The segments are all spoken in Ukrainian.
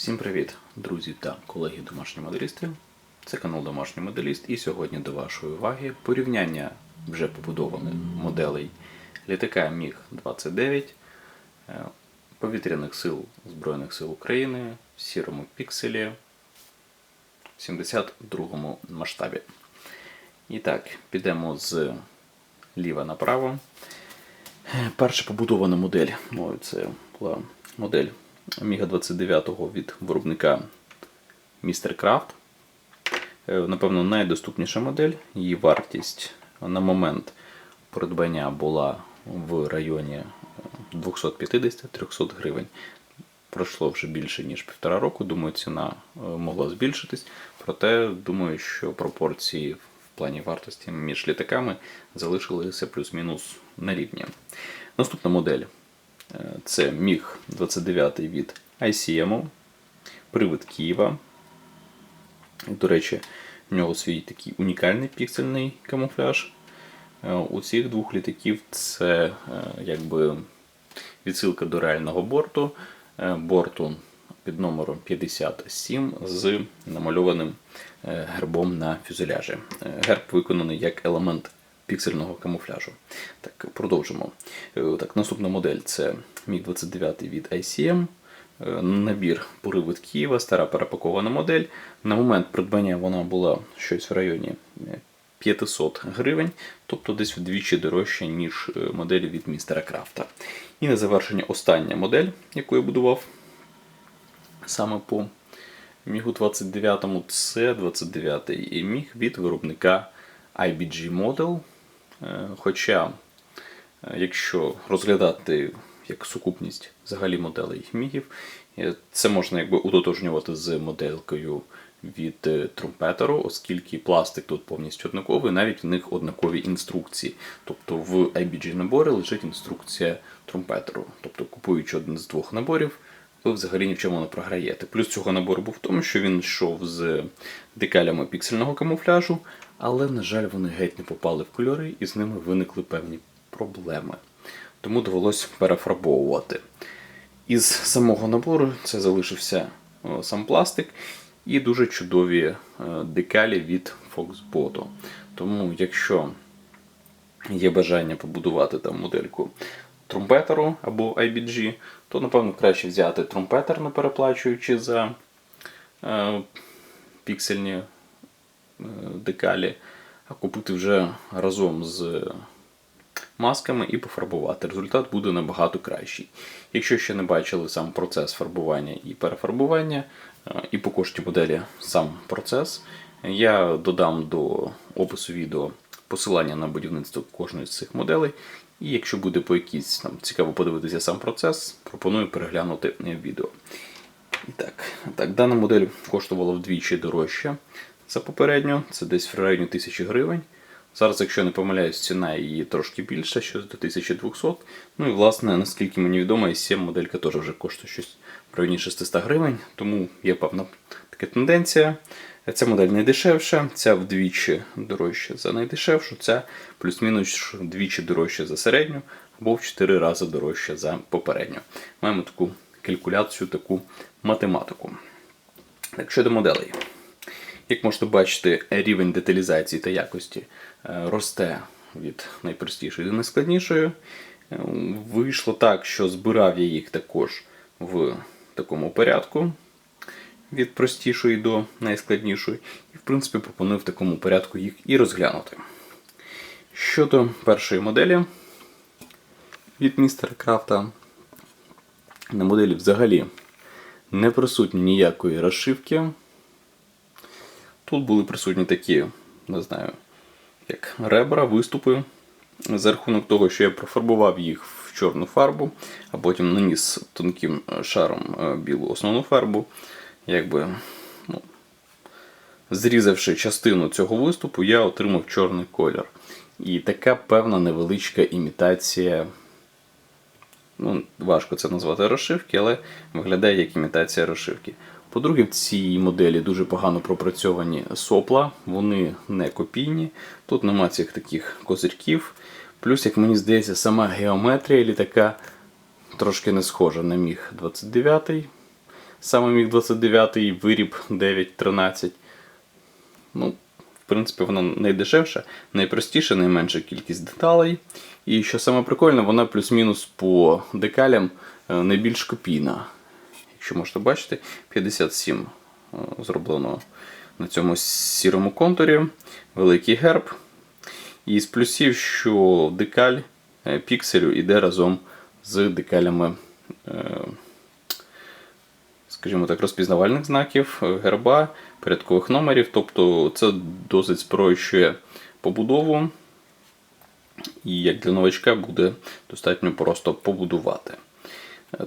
Всім привіт, друзі та колеги домашні моделісти. Це канал Домашній Моделіст, і сьогодні до вашої уваги порівняння вже побудованих моделей літака Міг-29 е, повітряних сил Збройних сил України в сірому пікселі в 72 масштабі. І так, підемо з ліва направо. Перша побудована модель. Ну, це була модель Міга 29 від виробника Mr. Craft. Е, Напевно, найдоступніша модель. Її вартість на момент придбання була в районі е, 250-300 гривень. Пройшло вже більше ніж півтора року. Думаю, ціна е, могла збільшитись. Проте думаю, що пропорції в плані вартості між літаками залишилися плюс-мінус на рівні. Наступна модель е, це Міг 29 від ICM, привид Києва. До речі, в нього свій такий унікальний піксельний камуфляж. Е, У цих двох літаків це е, якби відсилка до реального борту. Е, Борту під номером 57 з намальованим гербом на фюзеляжі. Герб виконаний як елемент піксельного камуфляжу. Так, продовжимо. Е, Так, наступна модель це Міг-29 від ICM. Е, Набір поривид Києва, стара перепакована модель. На момент придбання вона була щось в районі е, 500 гривень, тобто десь вдвічі дорожче, ніж е, моделі від містера Крафта. І на завершення остання модель, яку я будував саме по Мігу 29, це 29 і міг від виробника IBG Model. Е, Хоча, е, якщо розглядати як сукупність взагалі моделей мігів, е, це можна якби утотожнювати з моделькою від трумпетеру, оскільки пластик тут повністю однаковий, навіть в них однакові інструкції. Тобто в IBG наборі лежить інструкція трумпетеру. Тобто, купуючи один з двох наборів, ви взагалі ні в чому не програєте. Плюс цього набору був в тому, що він йшов з декалями піксельного камуфляжу, але, на жаль, вони геть не попали в кольори і з ними виникли певні проблеми. Тому довелось перефарбовувати. Із самого набору це залишився сам пластик і дуже чудові е, декалі від Foxbot. Тому, якщо є бажання побудувати там модельку трумпетеру або IBG, то напевно краще взяти трумпетер, не переплачуючи за е, піксельні е, декалі, а купити вже разом з масками і пофарбувати. Результат буде набагато кращий. Якщо ще не бачили сам процес фарбування і перефарбування, е, і по кошті моделі сам процес, я додам до опису відео посилання на будівництво кожної з цих моделей. І якщо буде по якійсь там цікаво подивитися сам процес, пропоную переглянути відео. І так, так, дана модель коштувала вдвічі дорожче за попередню, це десь в районі 1000 гривень. Зараз, якщо не помиляюсь, ціна її трошки більша, щось до 1200. Ну і власне, наскільки мені відомо, i7 моделька теж вже коштує щось в районі 600 гривень, тому є певна така тенденця. Ця модель найдешевша, ця вдвічі дорожча за найдешевшу, ця плюс-мінус вдвічі дорожча за середню, або в 4 рази дорожча за попередню. Маємо таку калькуляцію, таку математику. Так, щодо моделей. Як можете бачити, рівень деталізації та якості е, росте від найпростішої до найскладнішої. Е, Вийшло так, що збирав я їх також в такому порядку від простішої до найскладнішої. І, в принципі, пропоную в такому порядку їх і розглянути. Щодо першої моделі від містера Крафта, на моделі взагалі не присутні ніякої розшивки. Тут були присутні такі, не знаю, як ребра, виступи. За рахунок того, що я профарбував їх в чорну фарбу, а потім наніс тонким шаром е, білу основну фарбу, якби ну, зрізавши частину цього виступу, я отримав чорний колір. І така певна невеличка імітація. Ну, важко це назвати розшивки, але виглядає як імітація розшивки. По-друге, в цій моделі дуже погано пропрацьовані сопла, вони не копійні. Тут нема цих таких козирьків. Плюс, як мені здається, сама геометрія літака трошки не схожа на міг 29. Саме міг 29 виріб 9.13. Ну, в принципі, вона найдешевша, найпростіша, найменша кількість деталей. І що саме прикольне, вона плюс-мінус по декалям е, найбільш копійна. Якщо можете бачити, 57 е, зроблено на цьому сірому контурі, великий герб. І з плюсів, що декаль е, пікселю йде разом з декалями, е, скажімо так, розпізнавальних знаків, герба, порядкових номерів. Тобто це досить спрощує побудову. І як для новачка буде достатньо просто побудувати.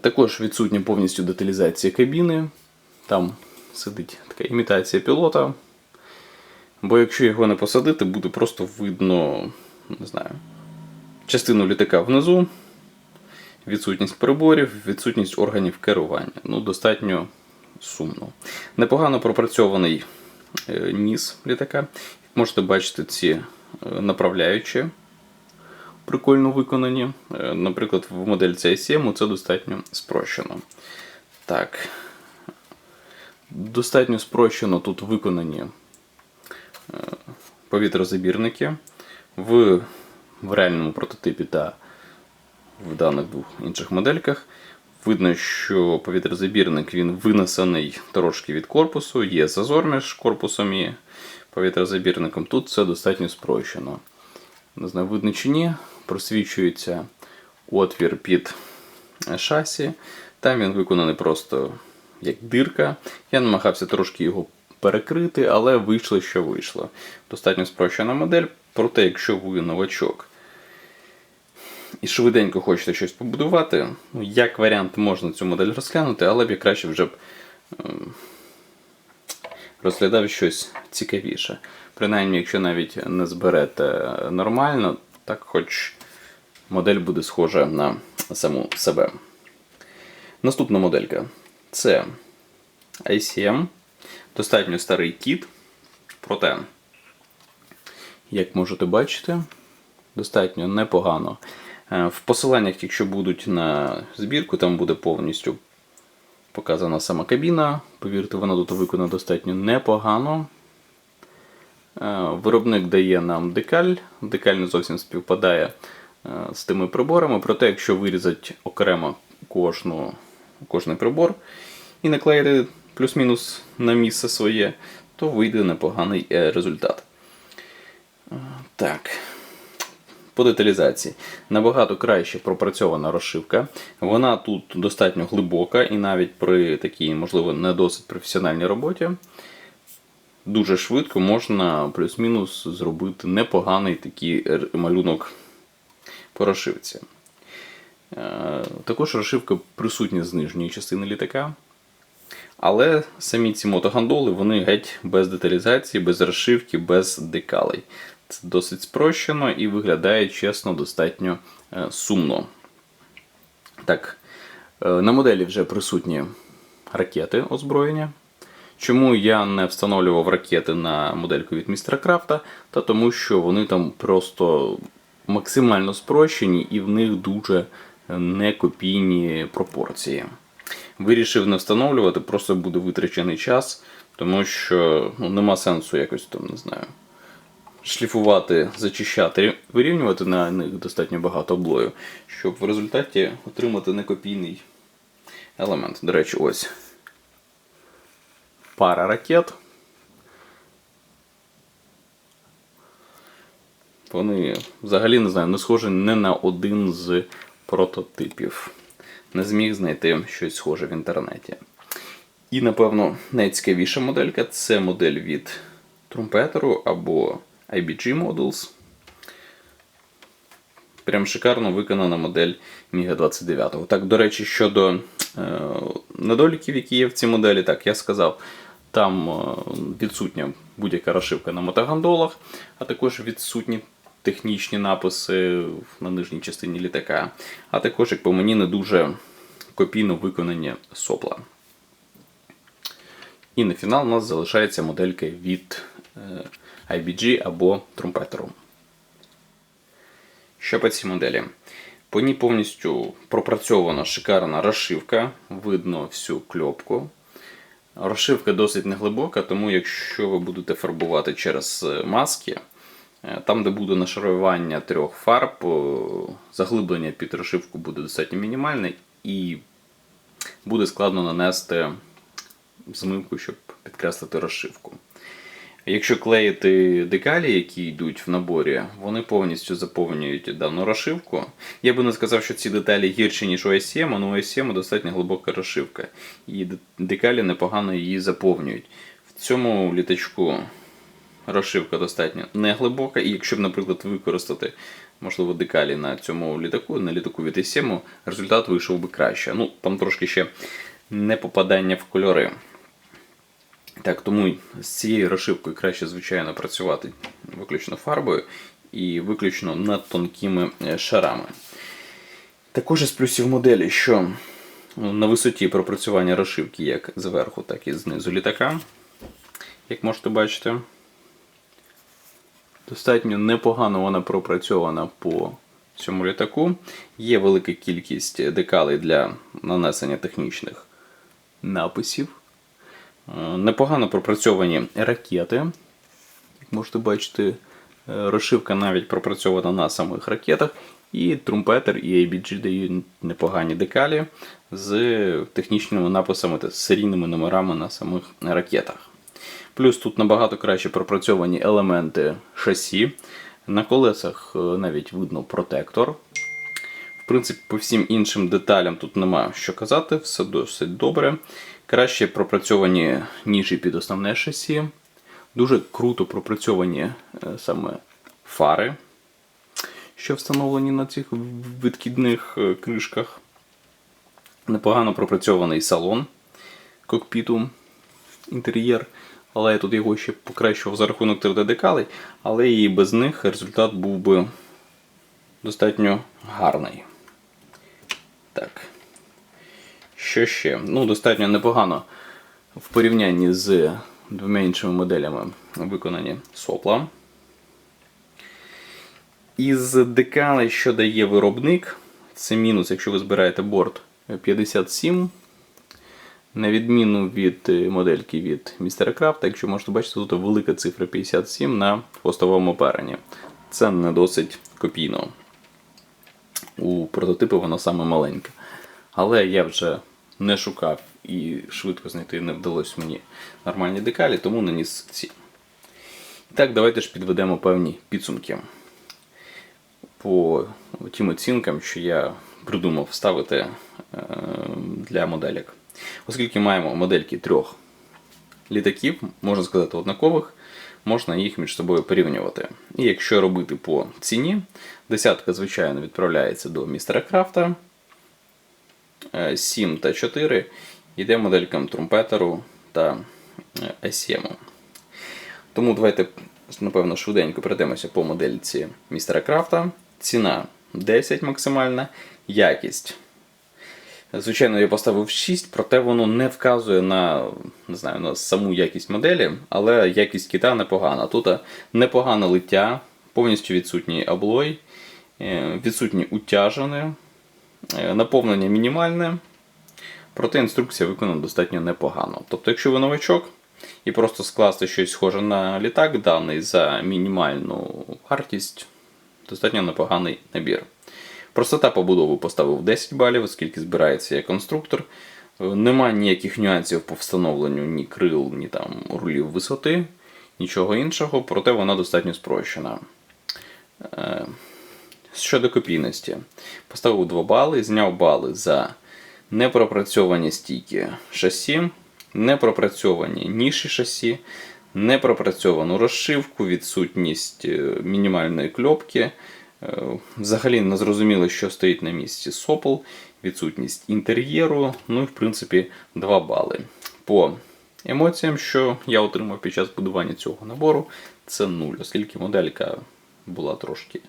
Також відсутня повністю деталізація кабіни. Там сидить така імітація пілота. Бо якщо його не посадити, буде просто видно, не знаю, частину літака внизу, відсутність приборів, відсутність органів керування. Ну, достатньо сумно. Непогано пропрацьований е, ніс літака. Можете бачити ці е, направляючі прикольно виконані. Е, Наприклад, в модельці i7 це достатньо спрощено. Так. Достатньо спрощено тут виконані е, повітрозабірники в, в реальному прототипі та в даних двох інших модельках. Видно, що повітрозабірник він винесений трошки від корпусу, є зазор між корпусом і повітрозабірником. Тут все достатньо спрощено. Не знаю, видно чи ні, просвічується отвір під шасі. Там він виконаний просто як дирка. Я намагався трошки його перекрити, але вийшло, що вийшло. Достатньо спрощена модель. Проте, якщо ви новачок і швиденько хочете щось побудувати, ну, як варіант можна цю модель розглянути, але б я краще вже б ем, розглядав щось цікавіше. Принаймні, якщо навіть не зберете нормально, так хоч модель буде схожа на саму себе. Наступна моделька це ICM. Достатньо старий кіт. Проте, як можете бачити, достатньо непогано. Е, В посиланнях, якщо будуть на збірку, там буде повністю показана сама кабіна. Повірте, вона тут виконана достатньо непогано. Е, Виробник дає нам декаль. Декаль не зовсім співпадає е, з тими приборами. Проте, якщо вирізати окремо кожну, кожний прибор і наклеїти плюс-мінус на місце своє, то вийде непоганий е, результат. Так. По деталізації набагато краще пропрацьована розшивка. Вона тут достатньо глибока, і навіть при такій, можливо, не досить професіональній роботі дуже швидко можна плюс-мінус зробити непоганий такий малюнок по розшивці. Е, Також розшивка присутня з нижньої частини літака. Але самі ці мотогандоли вони геть без деталізації, без розшивки, без декалей. Це досить спрощено і виглядає, чесно, достатньо е, сумно. Так, е, на моделі вже присутні ракети озброєння. Чому я не встановлював ракети на модельку від містера Крафта? Та тому, що вони там просто максимально спрощені і в них дуже некопійні пропорції. Вирішив не встановлювати, просто буде витрачений час, тому що ну, нема сенсу якось там, не знаю, шліфувати, зачищати, вирівнювати на них достатньо багато облою, щоб в результаті отримати некопійний елемент. До речі, ось пара ракет. Вони взагалі не знаю, не схожі не на один з прототипів. Не зміг знайти щось схоже в інтернеті. І, напевно, найцікавіша моделька це модель від Trumpeter або IBG Models. Прям шикарно виконана модель Міга 29. Так, до речі, щодо е, недоліків, які є в цій моделі, так, я сказав, там е, відсутня будь-яка розшивка на мотогандолах, а також відсутні технічні написи на нижній частині літака, а також, як по мені, не дуже копійно виконані сопла. І на фінал у нас залишається моделька від е, IBG або Trumpeter. Що по цій моделі? По ній повністю пропрацьована шикарна розшивка, видно всю кльопку. Розшивка досить неглибока, тому якщо ви будете фарбувати через е, маски, е, там, де буде нашарування трьох фарб, заглиблення під розшивку буде достатньо мінімальне і буде складно нанести змивку, щоб підкреслити розшивку. Якщо клеїти декалі, які йдуть в наборі, вони повністю заповнюють дану розшивку. Я би не сказав, що ці деталі гірші, ніж у ICM, але у ICM достатньо глибока розшивка. І декалі непогано її заповнюють. В цьому літачку розшивка достатньо не глибока, і якщо б, наприклад, використати можливо декалі на цьому літаку, на літаку від ICM, результат вийшов би краще. Ну, там трошки ще не попадання в кольори. Так, тому з цією розшивкою краще, звичайно, працювати виключно фарбою і виключно над тонкими е, шарами. Також із плюсів моделі, що на висоті пропрацювання розшивки як зверху, так і знизу літака, як можете бачити, достатньо непогано вона пропрацьована по цьому літаку. Є велика кількість декалей для нанесення технічних написів. Е, Непогано пропрацьовані ракети. Як можете бачити, е, розшивка навіть пропрацьована на самих ракетах. І трумпетер і ABG дають непогані декалі з технічними написами та серійними номерами на самих ракетах. Плюс тут набагато краще пропрацьовані елементи шасі. На колесах е, навіть видно протектор. В принципі, по всім іншим деталям тут нема що казати, все досить добре. Краще пропрацьовані ніжі під основне шасі. Дуже круто пропрацьовані е, саме фари, що встановлені на цих відкидних е, кришках. Непогано пропрацьований салон кокпіту, інтер'єр. Але я тут його ще покращував за рахунок 3D-декалей, але і без них результат був би достатньо гарний. Так. Що ще? Ну, достатньо непогано в порівнянні з двома іншими моделями виконані сопла. Із декалей, що дає виробник, це мінус, якщо ви збираєте борт 57. На відміну від е, модельки від Містера Крафта, якщо можете бачити, тут велика цифра 57 на хвостовому оперенні. Це не досить копійно. У прототипу вона саме маленька. Але я вже не шукав і швидко знайти не вдалося мені нормальні декалі, тому наніс ці. І так, давайте ж підведемо певні підсумки по тим оцінкам, що я придумав ставити е, для моделек. Оскільки маємо модельки трьох літаків, можна сказати, однакових, можна їх між собою порівнювати. І якщо робити по ціні, десятка, звичайно, відправляється до містера Крафта. 7 та 4 йде моделькам трумпетеру та S7. Тому давайте, напевно, швиденько пройдемося по модельці містера Крафта. Ціна 10 максимальна, якість. Звичайно, я поставив 6, проте воно не вказує на не знаю, на саму якість моделі, але якість кита непогана. Тут непогане лиття, повністю відсутній облой, е, відсутні утяжини, е, наповнення мінімальне. Проте інструкція виконана достатньо непогано. Тобто, якщо ви новачок і просто скласти щось схоже на літак, даний за мінімальну вартість, достатньо непоганий набір. Простота побудови поставив 10 балів, оскільки збирається як конструктор. Е, Нема ніяких нюансів по встановленню ні крил, ні там рулів висоти, нічого іншого, проте вона достатньо спрощена. Щодо копійності, поставив 2 бали, зняв бали за непропрацьовані стійки шасі, непропрацьовані ніші шасі, непропрацьовану розшивку, відсутність е, мінімальної кльопки. Е, Взагалі не зрозуміло, що стоїть на місці сопол, відсутність інтер'єру, ну і в принципі 2 бали. По емоціям, що я отримав під час будування цього набору, це 0, оскільки моделька була трошки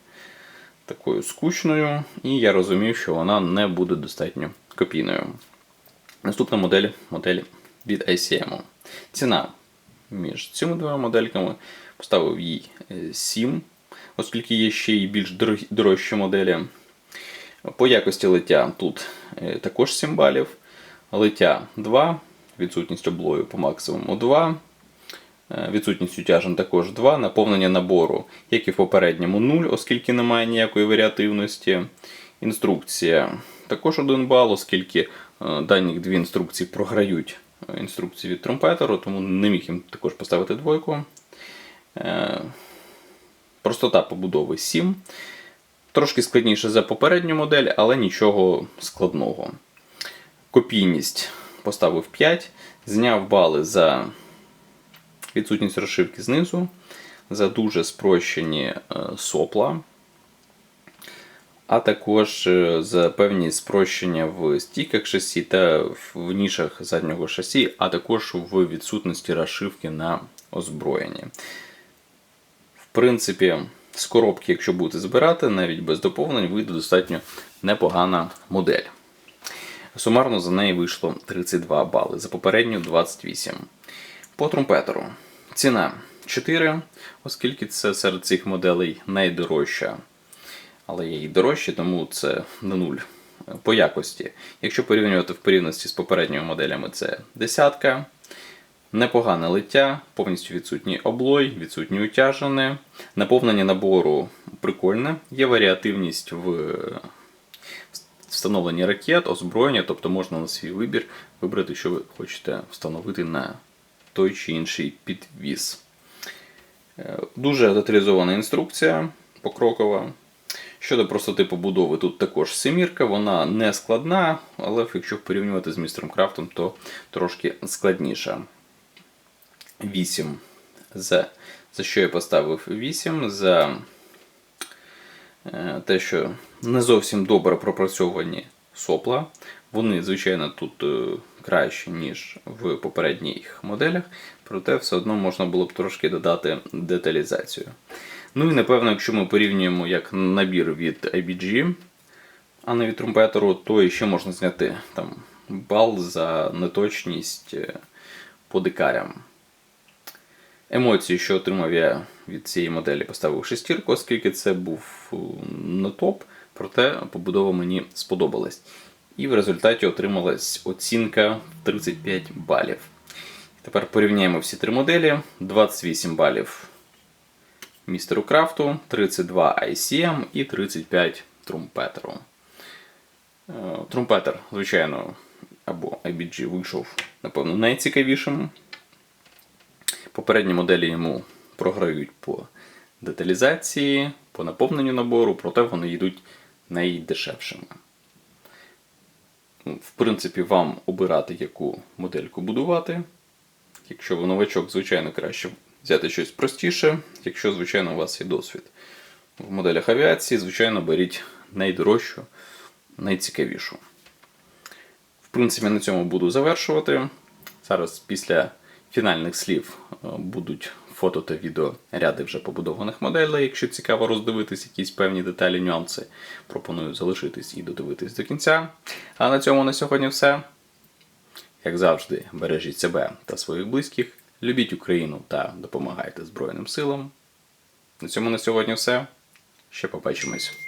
такою скучною, і я розумів, що вона не буде достатньо копійною. Наступна модель модель від ICM. Ціна між цими двома модельками поставив їй е, 7, оскільки є ще й більш дорожчі моделі. По якості лиття тут е, також 7 балів. Лиття 2, відсутність облою по максимуму 2. Е, Відсутність утяжень також 2. Наповнення набору, як і в попередньому 0, оскільки немає ніякої варіативності. Інструкція також 1 бал, оскільки е, дані дві інструкції програють е, інструкції від тромпетеру, тому не міг їм також поставити двойку. Простота побудови 7. Трошки складніше за попередню модель, але нічого складного. Копійність поставив 5, зняв бали за відсутність розшивки знизу, за дуже спрощені е, сопла, а також е, за певні спрощення в стіках шасі та в нішах заднього шасі, а також в відсутності розшивки на озброєнні. В принципі, з коробки, якщо будете збирати, навіть без доповнень, вийде достатньо непогана модель. Сумарно за неї вийшло 32 бали, за попередню 28. По трумпетеру. Ціна 4, оскільки це серед цих моделей найдорожча. Але є і дорожчі, тому це не нуль. По якості. Якщо порівнювати в порівності з попередніми моделями, це десятка. Непогане лиття, повністю відсутній облой, відсутні утяжене. Наповнення набору прикольне. Є варіативність в встановленні ракет, озброєння, тобто можна на свій вибір вибрати, що ви хочете встановити на той чи інший підвіз. Е, Дуже деталізована інструкція покрокова. Щодо простоти побудови, тут також семірка, вона не складна, але якщо порівнювати з містером Крафтом, то трошки складніша. 8. За, за що я поставив 8? За е, те, що не зовсім добре пропрацьовані сопла. Вони, звичайно, тут е, кращі, ніж в попередніх моделях, проте все одно можна було б трошки додати деталізацію. Ну і напевно, якщо ми порівнюємо як набір від IBG, а не від трумпетеру, то ще можна зняти там бал за неточність е, по дикарям. Емоції, що отримав я від цієї моделі, поставив шестірку, оскільки це був е, не топ, проте побудова мені сподобалась. І в результаті отрималась оцінка 35 балів. Тепер порівняємо всі три моделі: 28 балів містеру Крафту, 32 ICM і 35 Трумпетеру. Е, Трумпетер, звичайно, або IBG вийшов, напевно, найцікавішим. Попередні моделі йому програють по деталізації, по наповненню набору, проте вони йдуть найдешевшими. В принципі, вам обирати, яку модельку будувати. Якщо ви новачок, звичайно, краще взяти щось простіше, якщо, звичайно, у вас є досвід. В моделях авіації, звичайно, беріть найдорожчу, найцікавішу. В принципі, на цьому буду завершувати. Зараз після фінальних слів е, будуть фото та відео ряди вже побудованих моделей. Якщо цікаво роздивитись якісь певні деталі, нюанси, пропоную залишитись і додивитись до кінця. А на цьому на сьогодні все. Як завжди, бережіть себе та своїх близьких, любіть Україну та допомагайте Збройним силам. На цьому на сьогодні все. Ще побачимось.